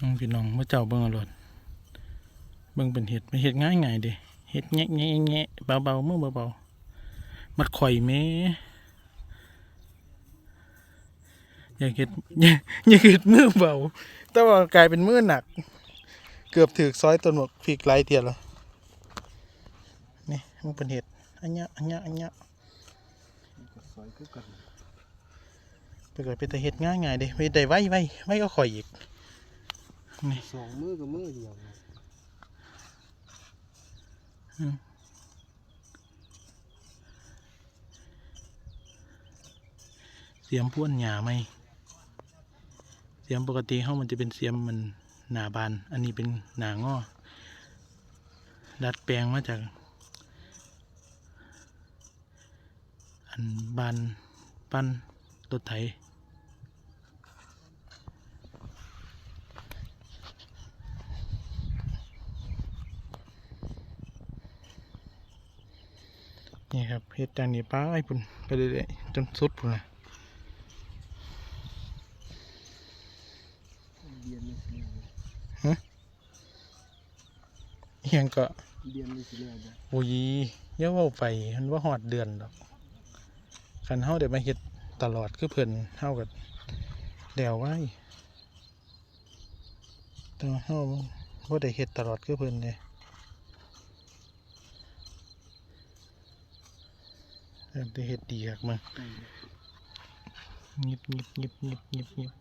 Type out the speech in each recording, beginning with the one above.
น้องพี่น้องเมื่อเจ้าเบิ่งอาโลดเบิ่งเป็นเห็ดไม่เห็ดง่ายง่ายๆเด้เห็ดแงะแงะแงะเบาเบาๆมือเบาเบาๆมัดข่อยแม่อยากเห็ดอยากอยาเห็ดมือเบาแต่ว่ากลายเป็นมือหนัก เกือบถือซอยต้นหมกพริกไรเทียแล้วนี่มันเป็นเห็ดอันเนี้ยอันเนี้ยอันเนี้ยซอยคือกันไปเกิดเป็นแต่เห็ดง่ายง่ายๆเด้ไปได้ไว้ไว้ไว้ก็ข่อยอีก สองมือกับมือเดียวนะเสียมพ่วนหญ้าไหมเสียมปกติเขามันจะเป็นเสียมมันหนาบาน อันนี้เป็นหนางอดัดแปลงมาจาก อันบานปั้นรถไถ นี่ครับเฮ็ดจางนี้ป้าไอ้ปุ่นไปเรื่อยๆจนสุดปุ่นนะเดียนนี่สิแล้วเฮียงก็เดียนนี่สิแล้วจ้ะโอ้ยอย่าว่าไปมันว่าหอดเดือนดอกคันเฮาได้มาเฮ็ดตลอดคือเพิ่นเฮาก็เดวไว้แต่ว่าเฮาบ่ได้เฮ็ดตลอดคือเพิ่นเด้ เริ่มได้เฮ็ดดีคักมันงิบงิบงิบงิบงิบงิบ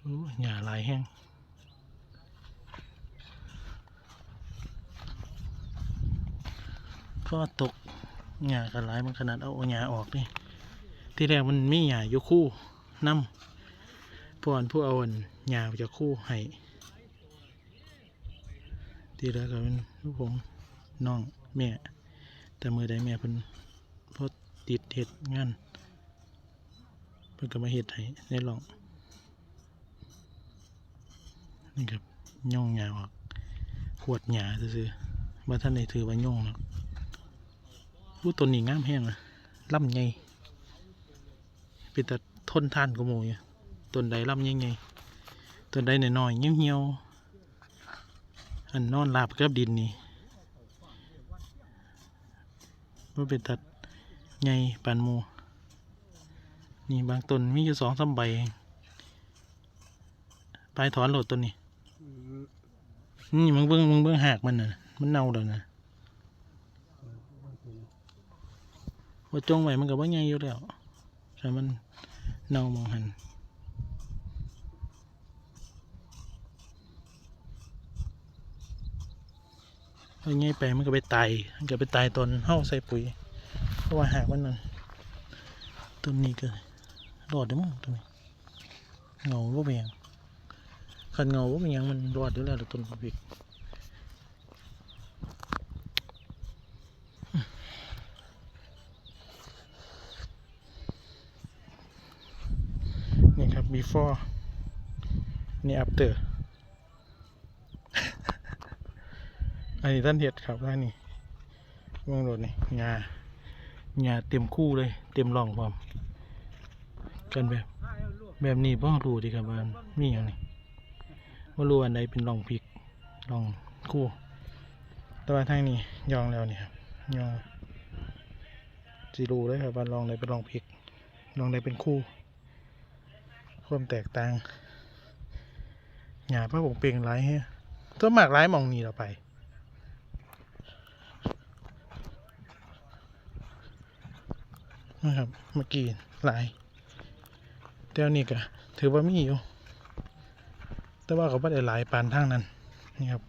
โอ้หญ้าลายแห้งก็ตกหญ้ากันหลายมันขนาดเอาหญ้าออกนี่ที่แรกมันไมีหญ้าอยู่คู่น้ำพอนผู้เอาอันหญ้าจากคู่ให้ ที่แรกก็เป็นลูกผมน้องแม่ แต่มือใดแม่เพิ่นเพราะติดเห็ดงานเพิ่นก็มาเห็ดให้ในหลองนี่ครับย่องหญ้าออกขวดหญ้าซื่อๆว่าท่านในถือว่าย่องนะผู้ต้นนี้งามแห้งอะลำไงเป็นแต่ทนทานกว่าหมูอยู่ต้นใดลำใหญ่ๆต้นใดหน้อยๆเหี่ยวๆ อันนอนลาบกับดินนี่มันเป็นตัดใหญ่ปานมูนี่บางต้นมีอยู่สองสามใบปลายถอนโหลดต้นนี้นี่มึงเบิ้งมึงเบิ้งหากมันน่ะ มันเน่าแล้วนะว่าจงไว้มันก็บ่ใหญ่อยู่แล้วแต่มันเน่ามองหัน ถ้าใหญ่ไปมันก็ไปตายมันก็ไปตายตอนเฮาใส่ปุ๋ย เพราะว่าหากมันนั่นต้นนี้ก็รอดได้มั้งต้นนี้เงาบ่เป็นยังคันเงาบ่เป็นยังมันรอดอยู่แล้วล่ต้นพริกนี่ครับ before นี่ after อันนี้ท่านเห็ดครับว่านนี่เมืองโรดนี่งางาเต็มคู่เลย เต็มร่องพร้อมกันแบบ แบบนี้พ่อรู้ดีครับว่ามีอย่างนี้ว่ารู้อันใดเป็นร่องพริกร่องคู่แต่ว่าทางนี้ยองแล้วนี่ครับยองจีรูเลยครับว่าร่องใดเป็นร่องพริกร่องใดเป็นคู่ความแตกต่างหยาพระบงเปล่งไรเฮ้ยตัวหมากไร้มองนี่เราไป นะครับ เมื่อกี้หลายเดี๋ยวนี้ก็ถือว่ามีอยู่ แต่ว่าเขาไม่ได้หลายปานทางนั้นนี่ครับ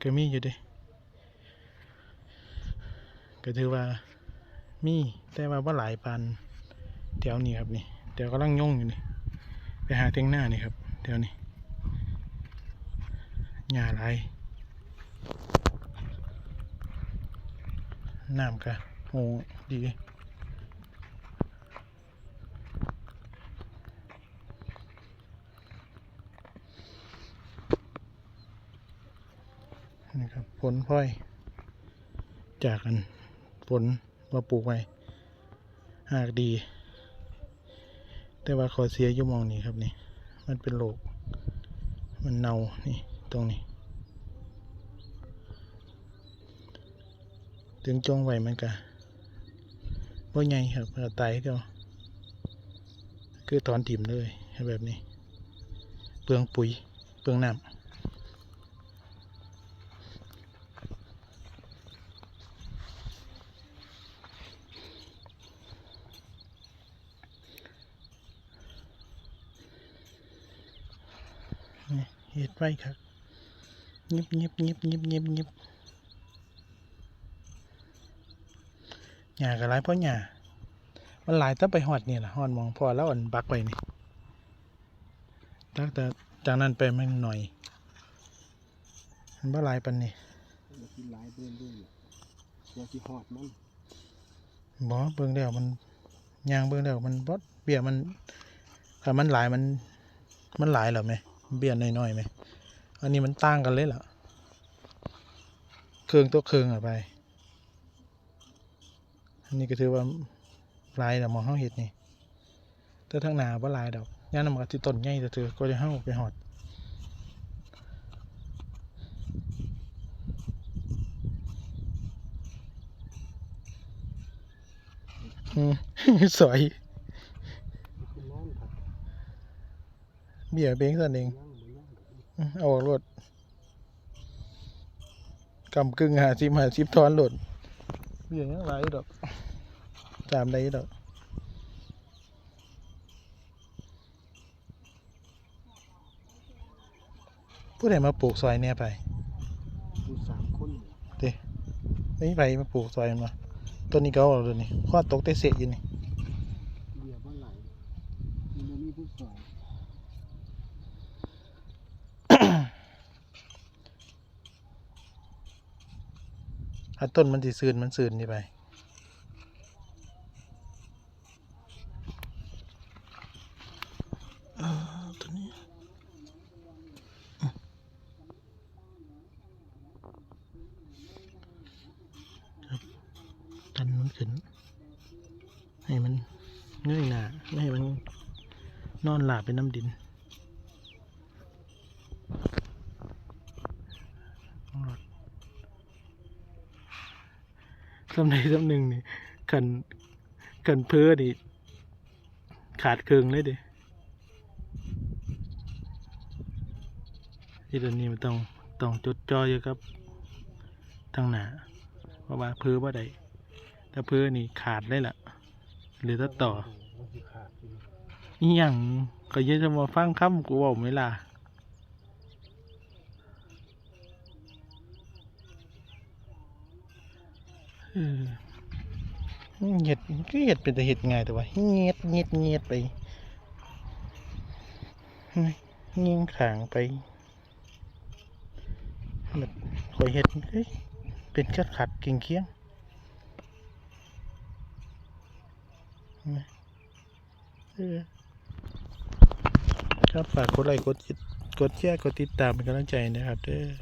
ก็มีอยู่เดิก็ถือว่ามีแต่ว่าว่าหลายปานแถวนี้ครับนี่เดี๋ยวกำลังย่งอยู่นี่ไปหาเทียงหน้านี่ครับเดี๋ยวนี้หญ้าไรน้ำกะโอ้ดี นี่ครับ ผลพลอย จากกันผลมาปลูกไว้หากดี แต่ว่าขอเสียอยู่มองนี้ครับนี่ มันเป็นโรคมันเน่านี่ตรงนี้ ถึงจงไว้มันก็บ่ใหญ่ครับก็ตายก็คือถอนถิ่มเลยแบบนี้ เปลืองปุ๋ย เปลืองน้ำนี่ เห็ดไว้ครับยิบยิบยิบยิบยิบยิบหญ้าก็หลายเพราะหญ้ามันหลายถ้าไปหอดนี่ล่ะหอดมองพอแล้วอันบักไปนี่ตั้งแต่จากนั้นไปมันหน่อยมันบ่หลายปันนี่เรากินหลายเพื่อนด้วยเราที่หอดมันบ่เบิ่งแล้วมันยางเบิ่งแล้วมันบ่เบี้ยมันถ้ามันหลายมันมันหลายแล้วไหม เบี้ยน้อยๆไหม อันนี้มันต่างกันเลยล่ะเครื่องตัวเครื่องอะไป อันนี้ก็ถือว่าลายแล้วหมองเฮาเฮ็ดนี่แต่ทางหนาบ่หลายดอกย่านนำมันก็สิต้นใหญ่ซื่อก็จะเฮาไปฮอดอืมสวย ขึ้นน้ำผัด เบี้ยเบงซั่นเองย่างหมูย่างอืมเอาออกรถกำกึ่งหาสิบหาสิบทอนรถเบี้ยยังไรดอกจามได้ดอกผู้ใดมาปลูกซอยเนี่ยไปดูสามคนนี่ไปมาปลูกซอยมันมาต้นนี้ก็เอาเลยนี่ข้อตกได้เสียอยู่นี่เบียร์บ้านไหลมีโมมีผู้สอน ถ้าต้นมันสิซืนมันซืนนี่ไปตัวนี้ดันมันขึ้น ให้มันเงยหน้าไม่ให้มันนอนหลาบเป็นน้ำดิน สำใดสำหนึ่งนี่ขันขันเพ้อนี่ขาดเครื่องเลยเด้ที่ตอนนี้มันต้องต้องจดจ่ออยู่กับทางหน้าเพราะว่าเพ้อว่าใดถ้าเพื่อนี่ขาดเลยล่ะ หรือถ้าต่อมันสิขาดอยู่อีหยังก็ยังจะมาฟังคำกูบอกไหมล่ะ เห็ดก็เห็ดเป็นแต่เห็ดง่ายแต่ว่าเงียดเงียดเงียดไปเงียงขางไปแบบคอยเห็ดเป็นขัดขัดเกียงเคียงครับฝากกดไลค์กดติดกดแชร์กดติดตามเป็นกำลังใจนะครับเด้อ